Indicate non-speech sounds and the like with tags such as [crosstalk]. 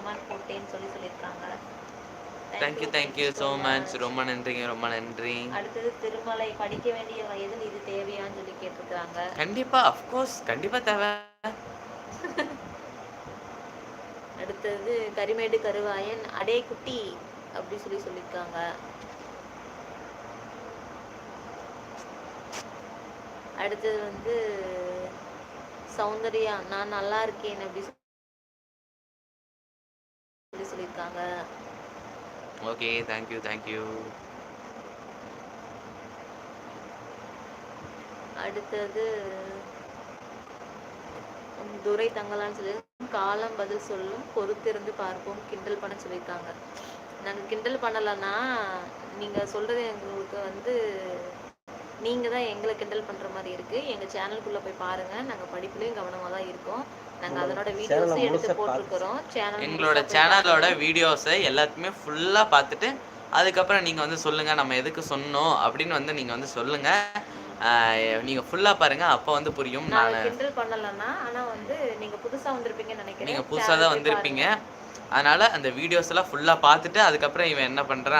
Comment போட்டேன்னு சொல்லி சொல்லியிருக்காங்க. தேங்க்யூ தேங்க்யூ ஸோ மச் ரொம்ப நன்றிங்க ரொம்ப நன்றி. அடுத்தது திருமலை படிக்க வேண்டிய வயதில் இது தேவையான்னு சொல்லி கேட்டிருக்காங்க கண்டிப்பா அஃப்கோர்ஸ் கண்டிப்பா தேவை. [laughs] அடுத்தது கரிமேடு கருவாயன் அடே குட்டி அப்படி சொல்லி சொல்லியிருக்காங்க. அடுத்தது வந்து சௌந்தர்யா நான் நல்லா இருக்கேன் அப்படி சொல்லியிருக்காங்க ஓகே தேங்க்யூ தேங்க்யூ அடுத்தது துரை தங்கலான்னு சொல்லி காலம் பதில் சொல்லும் பொறுத்திருந்து பார்ப்போம். கிண்டல் பண்ண சொல்லியிருக்காங்க. நாங்கள் கிண்டல் பண்ணலைன்னா நீங்கள் சொல்கிறது எங்களுக்கு வந்து நீங்கள் தான் எங்களை கிண்டல் பண்ணுற மாதிரி இருக்குது எங்கள் சேனலுக்குள்ளே போய் பாருங்கள் நாங்கள் படிப்புலேயும் கவனமாக தான் இருக்கோம். நாங்கள் அதனோட வீடியோஸும் எடுத்து போட்டிருக்கிறோம். சேனல் எங்களோட சேனலோட வீடியோஸை எல்லாத்தையுமே ஃபுல்லாக பார்த்துட்டு அதுக்கப்புறம் நீங்கள் வந்து சொல்லுங்கள் நம்ம எதுக்கு சொன்னோம் அப்படின்னு வந்து நீங்கள் வந்து சொல்லுங்கள் நீங்கள் ஃபுல்லாக பாருங்கள் அப்போ வந்து புரியும். நான் கிண்டல் பண்ணலைன்னா ஆனால் வந்து நீங்கள் புதுசாக வந்திருப்பீங்கன்னு நினைக்கிறேன். நீங்கள் புதுசாக தான் வந்திருப்பீங்க. அதனால் அந்த வீடியோஸ் எல்லாம் ஃபுல்லாக பார்த்துட்டு அதுக்கப்புறம் இவன் என்ன பண்ணுறான்